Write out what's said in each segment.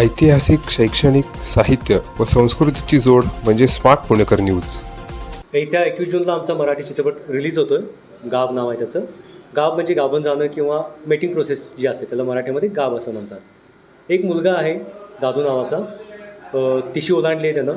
ऐतिहासिक शैक्षणिक साहित्य व संस्कृतीची जोड म्हणजे स्मार्ट पुणेकर न्यूज. येत्या एकवीस जूनला आमचा मराठी चित्रपट रिलीज होतो आहे गाव नाव आहे त्याचं. गाव म्हणजे गाभण जाणं किंवा मेटिंग प्रोसेस जी असते त्याला मराठीमध्ये गाव असं म्हणतात. एक मुलगा आहे दादू नावाचा. तिशी ओलांडली आहे त्यानं.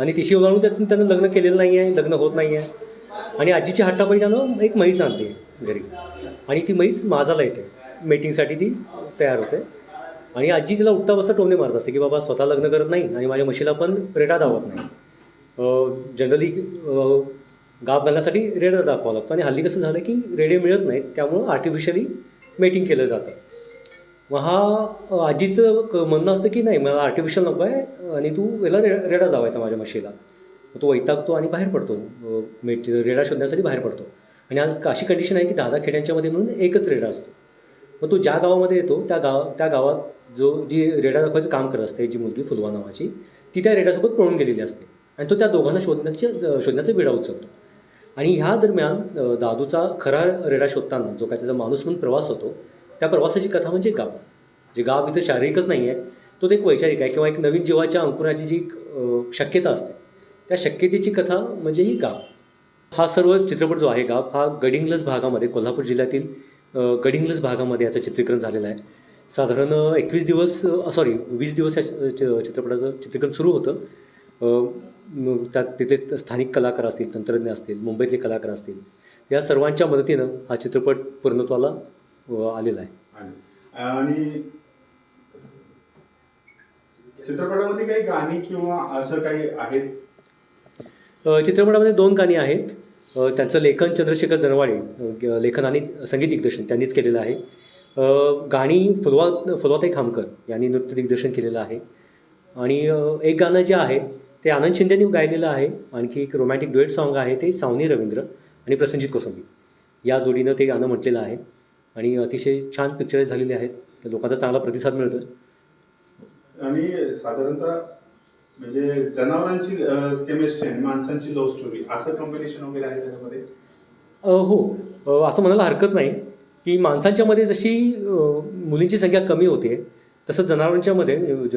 आणि तिशी ओलांडून त्यातून त्यानं लग्न केलेलं नाही आहे लग्न होत नाही आहे आणि आजीची हट्टापणी त्यानं एक म्हैस आणली आहे घरी. आणि ती म्हैस माझाला येते. मेटिंगसाठी ती तयार होते. आणि आजी तिला उठता बसता टोमणे मारत असते की बाबा स्वतः लग्न करत नाही आणि माझ्या म्हशीला पण रेटा धावत नाही. जनरली गाव घालण्यासाठी रेडा दाखवावा लागतो. आणि हल्ली कसं झालं की रेडे मिळत नाहीत त्यामुळं आर्टिफिशियली मेटिंग केलं जातं. मग हा आजीचं क म्हणणं असतं की नाही मला आर्टिफिशियल नको आहे आणि तू याला रे रेडा जावायचा माझ्या म्हशीला. तो वैतागतो आणि बाहेर पडतो. मेट रेडा शोधण्यासाठी बाहेर पडतो. आणि आज अशी कंडिशन आहे की दहा दहा खेड्यांच्यामध्ये म्हणून एकच रेडा असतो. मग तो ज्या गावामध्ये येतो त्या गाव त्या गावात जो जी रेडा दाखवायचं काम करत असते जी मुलगी फुलवा नावाची ती त्या रेडासोबत पळून गेलेली असते. आणि तो त्या दोघांना शोधण्याचे शोधण्याचा विडा उचलतो. आणि ह्या दरम्यान दादूचा खरा रेडा शोधताना जो काय त्याचा माणूस म्हणून प्रवास होतो त्या प्रवासाची कथा म्हणजे गाव. जे गाव इथं शारीरिकच नाही आहे तो ते एक वैचारिक आहे किंवा एक नवीन जीवाच्या अंकुराची जी शक्यता असते त्या शक्यतेची कथा म्हणजे ही गाव. हा सर्व चित्रपट जो आहे गाव हा गडिंग्लज भागामध्ये कोल्हापूर जिल्ह्यातील गडिंग्लज भागामध्ये याचं चित्रीकरण झालेलं आहे. साधारण एकवीस दिवस सॉरी वीस दिवस या चित्रपटाचं चित्रीकरण सुरू होतं. त्यात तिथले स्थानिक कलाकार असतील तंत्रज्ञ असतील मुंबईतले कलाकार असतील या सर्वांच्या मदतीनं हा चित्रपट पूर्णत्वाला आलेला आहे. आणि चित्रपटामध्ये काही गाणी किंवा असं काही आहेत? चित्रपटामध्ये दोन गाणी आहेत. त्यांचं लेखन चंद्रशेखर जनवाडे लेखन आणि संगीत दिग्दर्शन त्यांनीच केलेलं आहे. गाणी फुलवा फुलवाताई खामकर यांनी नृत्य दिग्दर्शन केलेलं आहे. आणि एक गाणं जे आहे ते आनंद शिंदेनी गायलेलं आहे. आणखी एक रोमॅन्टिक डुएट सॉन्ग आहे ते सावनी रवींद्र आणि प्रसंजित कोसंबी. या जोडीनं ते गाणं म्हटलेलं आहे. आणि अतिशय छान पिक्चर झालेले आहेत. तर लोकांचा चांगला प्रतिसाद मिळतो आणि साधारणतः म्हणजे जनावरांची केमिस्ट्री आणि माणसांची लव्ह स्टोरी असं कॉम्बिनेशन वगैरे आहे त्याच्यामध्ये? हो. असं म्हणायला हरकत नाही की माणसांच्यामध्ये जशी मुलींची संख्या कमी होते तसं जनावरांच्यामध्ये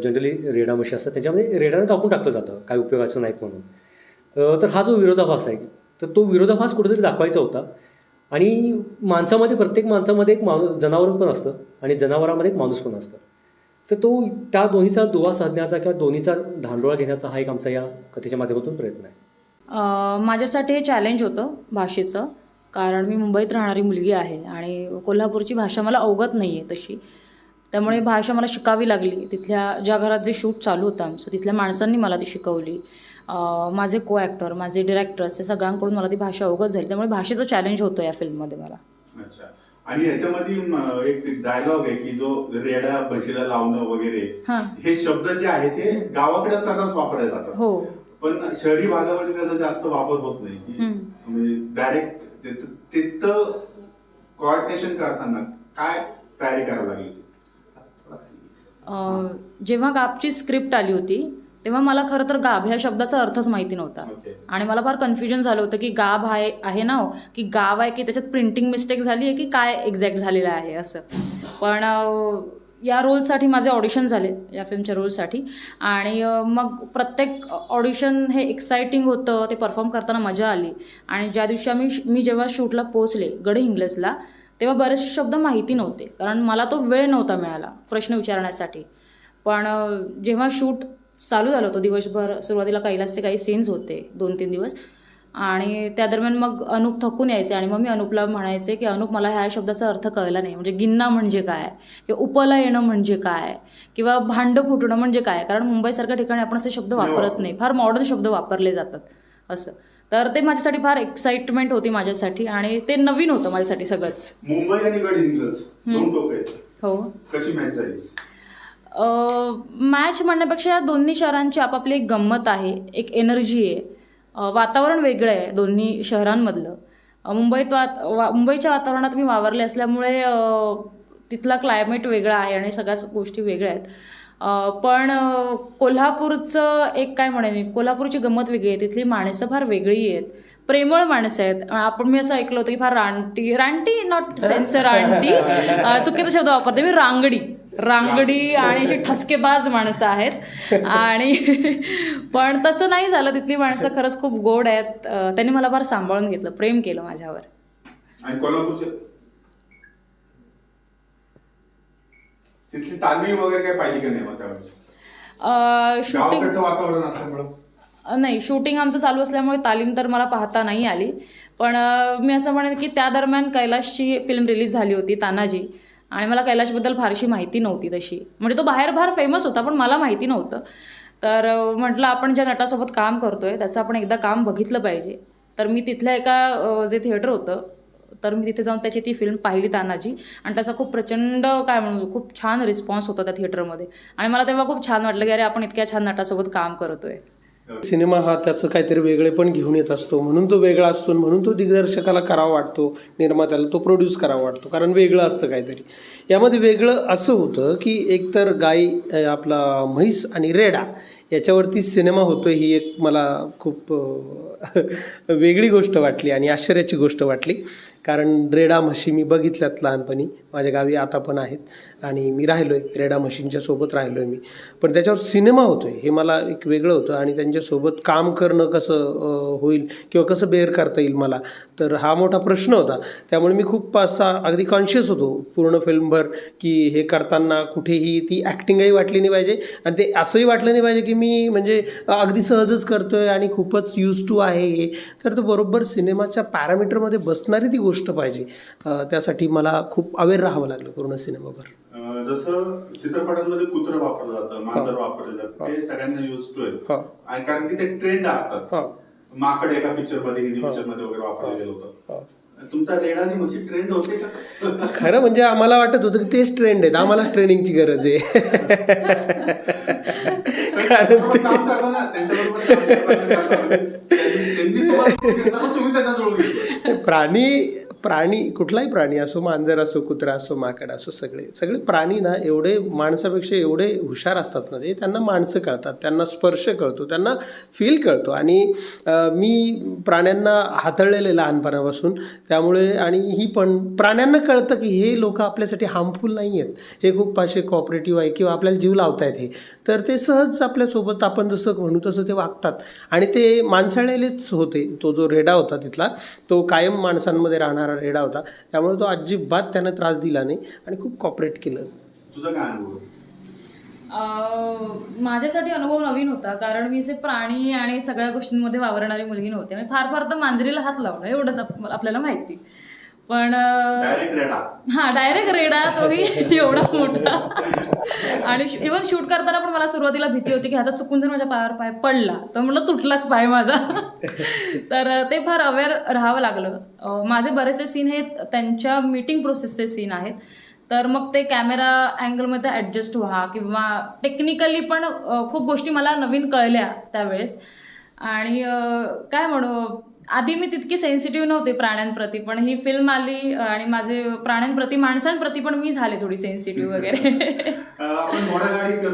जनरली रेडा म्हशी असतात त्यांच्यामध्ये रेडानं कापून टाकलं जातं काय उपयोगाचं नाहीत म्हणून. तर हा जो विरोधाभास आहे तर तो विरोधाभास कुठेतरी दाखवायचा होता. आणि माणसामध्ये प्रत्येक माणसामध्ये एक माणूस जनावर पण असतं आणि जनावरामध्ये एक माणूस पण असतं. तर तो त्या दोन्हीचा दुवा साधण्याचा किंवा दोन्हीचा धांडोळा घेण्याचा हा एक आमचा या कथेच्या माध्यमातून प्रयत्न आहे. अ, माझ्यासाठी हे चॅलेंज होतं भाषेचं कारण मी मुंबईत राहणारी मुलगी आहे आणि कोल्हापूरची भाषा मला अवगत नाही आहे तशी. त्यामुळे भाषा मला शिकावी लागली. तिथल्या ज्या घरात जे शूट चालू होतं आमचं तिथल्या माणसांनी मला ती शिकवली. अ, माझे को ॲक्टर माझे डिरेक्टर्स हे सगळ्यांकडून मला ती भाषा अवगत झाली. त्यामुळे भाषेचं चॅलेंज होतं या फिल्ममध्ये मला. अच्छा. आणि याच्यामध्ये एक डायलॉग आहे की जो रेड्या म्हशीला लावणं वगैरे हां. हे शब्द जे आहेत ते गावाकडे सर्रास वापरले जातात. हो. पण शहरी भागामध्ये त्याचा जास्त वापर होत नाही. की हम्म. म्हणजे डायरेक्ट तिथं कोऑर्डिनेशन करताना काय तयारी करावी लागली? अ, जेव्हा गाबची स्क्रिप्ट आली होती तेव्हा मला खरं तर गाभ ह्या शब्दाचा अर्थच माहिती नव्हता. ओके. आणि मला फार कन्फ्युजन झालं होतं की गाभ आहे आहे ना हो, की गाव आहे की त्याच्यात प्रिंटिंग मिस्टेक झाली आहे की काय एक्झॅक्ट झालेलं आहे असं? पण या रोलसाठी माझे ऑडिशन झाले या फिल्मच्या रोलसाठी आणि मग प्रत्येक ऑडिशन हे एक्साइटिंग होतं ते परफॉर्म करताना मजा आली. आणि ज्या दिवशी आम्ही मी जेव्हा शूटला पोहोचले गड इंग्लजला तेव्हा बरेचसे शब्द माहिती नव्हते. कारण मला तो वेळ नव्हता मिळाला प्रश्न विचारण्यासाठी. पण जेव्हा शूट चालू झालं होतं. दिवसभर सुरुवातीला कैलासचे काही सीन्स होते दोन तीन दिवस. आणि त्या दरम्यान मग अनुप थकून यायचे आणि मग मी अनुपला म्हणायचे की अनुप मला ह्या शब्दाचा अर्थ कळला नाही. म्हणजे गिन्ना म्हणजे काय? किंवा उपला येणं म्हणजे काय? किंवा भांडं फुटणं म्हणजे काय? कारण मुंबईसारख्या ठिकाणी आपण असे शब्द वापरत नाही. फार मॉडर्न शब्द वापरले जातात असं. तर ते माझ्यासाठी फार एक्साइटमेंट होती माझ्यासाठी आणि ते नवीन होतं माझ्यासाठी सगळंच. मुंबई आणि हो. कशी मॅच झाली मॅच म्हणण्यापेक्षा दोन्ही शहरांची आपापली एक गंमत आहे एक एनर्जी आहे. वातावरण वेगळं आहे दोन्ही शहरांमधलं. मुंबईत वात वा मुंबईच्या वातावरणात मी वावरले असल्यामुळे तिथला क्लायमेट वेगळा आहे आणि सगळ्याच गोष्टी वेगळ्या आहेत. पण कोल्हापूरचं एक काय म्हणेन कोल्हापूरची गंमत वेगळी आहे तिथली माणसं फार वेगळी आहेत. प्रेमळ माणसं आहेत. आपण मी असं ऐकलं होतं की फार रानटी रानटी नॉट सेन्सर रानटी चुकीचा शब्द वापरते मी रांगडी. रांगडी आणि अशी ठसकेबाज माणसं आहेत. आणि पण तसं नाही झालं. तिथली माणसं खरंच खूप गोड आहेत. त्यांनी मला फार सांभाळून घेतलं. प्रेम केलं माझ्यावर. शूटिंग नाही शूटिंग आमचं चालू असल्यामुळे तालीम तर मला पाहता नाही आली. पण मी असं म्हणेन की त्या दरम्यान कैलाशची फिल्म रिलीज झाली होती तानाजी. आणि मला कैलाशबद्दल फारशी माहिती नव्हती तशी. म्हणजे तो बाहेर फार फेमस होता पण मला माहिती नव्हतं. तर म्हटलं आपण ज्या नटासोबत काम करतोय त्याचं आपण एकदा काम बघितलं पाहिजे. तर मी तिथल्या एका जे थिएटर होतं तर मी तिथे जाऊन त्याची ती फिल्म पाहिली तानाजी. आणि त्याचा खूप प्रचंड काय म्हणू खूप छान रिस्पॉन्स होता त्या थिएटरमध्ये आणि मला तेव्हा खूप छान वाटलं की अरे आपण इतक्या छान नटासोबत काम करतोय. सिनेमा हा त्याचं काहीतरी वेगळे पण घेऊन येत असतो. म्हणून तो वेगळा असतो म्हणून तो दिग्दर्शकाला करावा वाटतो. निर्मात्याला तो प्रोड्यूस करावा वाटतो. कारण वेगळं असतं काहीतरी. यामध्ये वेगळं असं होतं की एकतर गाई आपला म्हैस आणि रेडा याच्यावरती सिनेमा होतो ही एक मला खूप वेगळी गोष्ट वाटली आणि आश्चर्याची गोष्ट वाटली. कारण रेडा म्हशी मी बघितल्यात लहानपणी. माझ्या गावी आता पण आहेत आणि मी राहिलो आहे रेडा म्हशींच्या सोबत राहिलो आहे मी. पण त्याच्यावर सिनेमा होतो आहे हे मला एक वेगळं होतं आणि त्यांच्यासोबत काम करणं कसं होईल किंवा कसं बेअर करता येईल मला तर हा मोठा प्रश्न होता. त्यामुळे मी खूप असा अगदी कॉन्शियस होतो पूर्ण फिल्मभर की हे करताना कुठेही ती ॲक्टिंगही वाटली नाही पाहिजे आणि ते असंही वाटलं नाही पाहिजे की मी म्हणजे अगदी सहजच करतो आहे आणि खूपच यूज टू आहे हे. तर तो बरोबर सिनेमाच्या पॅरामीटरमध्ये बसणारी ती गोष्ट पाहिजे. अं, त्यासाठी मला खूप अवेअर राहावं लागलं पूर्ण सिनेमाभर. जसं चित्रपटांमध्ये कुत्रं वापरलं जातं मांजर वापरलं जातं ते सगळ्यांना युज टू आहे आणि कारण की ते ट्रेंड असतात. माकड एका पिक्चरमध्ये हिंदी पिक्चरमध्ये वगैरे वापरलं गेलं होतं. तुमचा ट्रेंड होते का? खरं म्हणजे आम्हाला वाटत होतं की तेच ट्रेंड आहेत. आम्हालाच ट्रेनिंगची गरज आहे. कारण तुम्ही त्यांना सोडून घेतलं प्राणी प्राणी कुठलाही प्राणी असो मांजर असो कुत्रा असो माकड असो सगळे सगळे प्राणी ना एवढे माणसापेक्षा एवढे हुशार असतात ना ते त्यांना माणसं कळतात त्यांना स्पर्श कळतो त्यांना फील कळतो. आणि मी प्राण्यांना हाताळलेले लहानपणापासून त्यामुळे आणि ही पण प्राण्यांना कळतं की हे लोक आपल्यासाठी हार्मफुल नाही आहेत. हे खूप असे कॉपरेटिव्ह आहे किंवा आपल्याला जीव लावतायत हे. तर ते सहज आपल्यासोबत आपण जसं म्हणू तसं ते वागतात. आणि ते माणसाळलेलेच होते. तो जो रेडा होता तिथला तो कायम माणसांमध्ये राहणार रेडा होता. त्यामुळे तो अजिबात त्यानं त्रास दिला नाही आणि खूप कॉपरेट केलं. तुझा काय अनुभव? अं, माझ्यासाठी अनुभव नवीन होता. कारण मी असे प्राणी आणि सगळ्या गोष्टींमध्ये वावरणारी मुलगी नव्हती. आणि फार फार तर मांजरीला हात लावणं एवढंच आप- आपल्याला माहिती. पण अं, डायरेक्ट रेडा. हा डायरेक्ट रेडा. तोही एवढा मोठा. आणि इव्हन शूट करताना पण मला सुरुवातीला भीती होती की ह्याचा चुकून जर माझ्या पायावर पाय पडला तर म्हटलं तुटलाच पाय माझा. तर ते फार अवेअर राहावं लागलं. माझे बरेचसे सीन हे त्यांच्या मीटिंग प्रोसेसचे सीन आहेत. तर मग ते कॅमेरा अँगलमध्ये ॲडजस्ट व्हा किंवा टेक्निकली पण खूप गोष्टी मला नवीन कळल्या त्यावेळेस. आणि काय म्हणू आधी मी तितकी सेन्सिटिव्ह नव्हते प्राण्यांप्रती पण ही फिल्म आली आणि माझे प्राण्यांप्रती माणसांप्रती पण मी झाले थोडी सेन्सिटिव्ह वगैरे. आपण घोडागाडी काय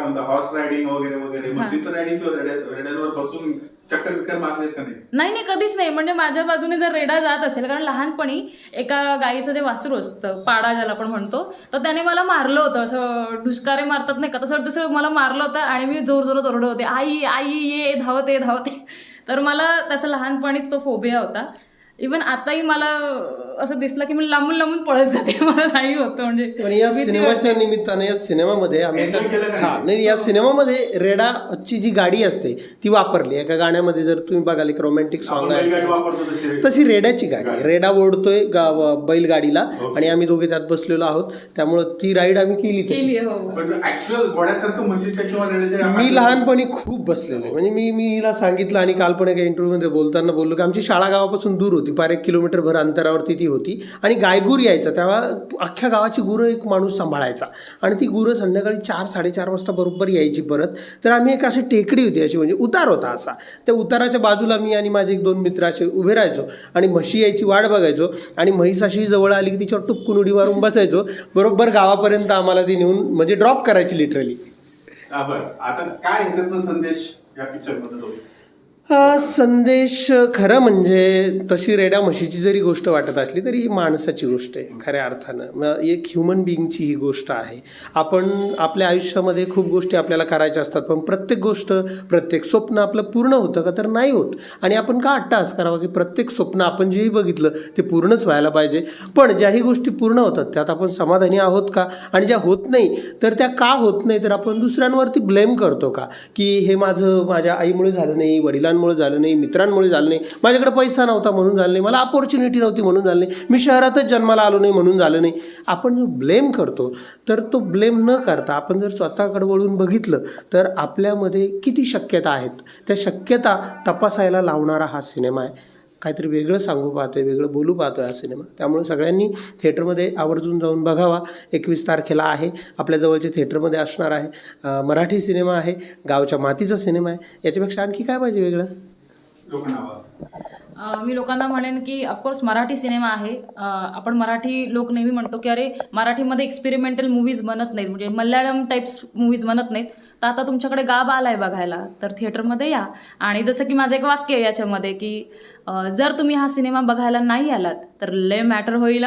म्हणता हॉर्स रायडिंग वगैरे वगैरे. म्हशीचं रायडिंग रेड्यांवर बसून चक्कर बिक्कर मारलेस का नाही? नाही नाही कधीच नाही. म्हणजे माझ्या बाजूने जर रेडा जात असेल कारण लहानपणी एका गाईचं जे वासरू असतं पाडा ज्याला आपण म्हणतो तर त्याने मला मारलं होतं. असं ढुसकारे मारतात नाही का? तसं तसं मला मारलं होतं आणि मी जोर जोरात ओरडत होते. आई आई ये धावते धावते. तर मला त्याचा लहानपणीच तो फोबिया होता. इवन आताही मला असं दिसलं की मी लांबून लांबून पळत जाते मला नाही होतं म्हणजे. पण या सिनेमाच्या निमित्ताने या सिनेमामध्ये आम्ही हा नाही? या सिनेमामध्ये रेडाची जी गाडी असते ती वापरली. एका गाण्यामध्ये जर तुम्ही बघाल एक रोमॅन्टिक सॉन्ग बैलगाडी आहे तशी रेड्याची गाडी. रेडा ओढतोय बैलगाडीला Okay. आणि आम्ही दोघे त्यात बसलेलो आहोत. त्यामुळं ती राईड आम्ही केली हो रेड्याच्या मी लहानपणी खूप बसलेलो. म्हणजे मी मी हिला सांगितलं आणि काल पण एका इंटरव्ह्यूमध्ये बोलताना बोललो की आमची शाळा गावापासून दूर होती. पार एक किलोमीटर भर अंतरावरती ती होती. आणि गायगुर यायचा. तेव्हा अख्ख्या गावाची गुरं एक माणूस सांभाळायचा. आणि ती गुरं संध्याकाळी चार साडेचार वाजता बरोबर यायची परत. तर आम्ही एक अशी टेकडी होती. अशी म्हणजे उतार होता असा. त्या उताराच्या बाजूला मी आणि माझे एक दोन मित्र असे उभे राहायचो. आणि म्हशी यायची वाट बघायचो. आणि म्हैस अशी जवळ आली की तिच्यावर टुपकून उडी मारून बसायचो. बरोबर गावापर्यंत आम्हाला ती नेऊन म्हणजे ड्रॉप करायची लिटरली बरं. आता काय संदेश या पिक्चरमध्ये संदेश खरं म्हणजे तशी रेड्या म्हशीची जरी गोष्ट वाटत असली तरी ही माणसाची गोष्ट आहे खऱ्या अर्थानं. एक ह्युमन बिईंगची ही गोष्ट आहे. आपण आपल्या आयुष्यामध्ये खूप गोष्टी आपल्याला करायच्या असतात पण प्रत्येक गोष्ट प्रत्येक स्वप्न आपलं पूर्ण होतं का तर नाही होत. आणि आपण का अट्टास करावा की प्रत्येक स्वप्न आपण जेही बघितलं ते पूर्णच व्हायला पाहिजे. पण ज्याही गोष्टी पूर्ण होतात त्यात आपण समाधानी आहोत का? आणि ज्या होत नाही तर त्या का होत नाही? तर आपण दुसऱ्यांवरती ब्लेम करतो का? की हे माझं माझ्या आईमुळे झालं नाही वडिलांमुळे झालं नाही मित्रांमुळे झालं नाही. माझ्याकडे पैसा नव्हता म्हणून झालं नाही मला अपॉर्च्युनिटी नव्हती म्हणून झालं नाही. मी शहरातच जन्माला आलो नाही म्हणून झालं नाही. आपण जो ब्लेम करतो तर तो ब्लेम न करता आपण जर स्वतःकडे वळून बघितलं तर आपल्यामध्ये किती शक्यता आहेत? त्या शक्यता तपासायला लावणारा हा सिनेमा आहे. काहीतरी वेगळं सांगू पाहतोय वेगळं बोलू पाहतोय हा सिनेमा. त्यामुळे सगळ्यांनी थिएटरमध्ये आवर्जून जाऊन बघावा. एकवीस तारखेला आहे. आपल्या जवळच्या थिएटरमध्ये असणार आहे. मराठी सिनेमा आहे. गावच्या मातीचा सिनेमा आहे. याच्यापेक्षा आणखी काय पाहिजे वेगळं? मी लोकांना म्हणेन की ऑफकोर्स मराठी सिनेमा आहे. आपण मराठी लोक नेहमी म्हणतो की अरे मराठीमध्ये एक्सपेरिमेंटल मूवीज बनत नाहीत. म्हणजे मल्याळम टाईप्स मूवीज बनत नाहीत. तर आता तुमच्याकडे गाब आलाय बघायला तर थिएटरमध्ये या. आणि जसं की माझं एक वाक्य आहे याच्यामध्ये की जर तुम्ही हा सिनेमा बघायला नाही आलात तर ले मॅटर होईल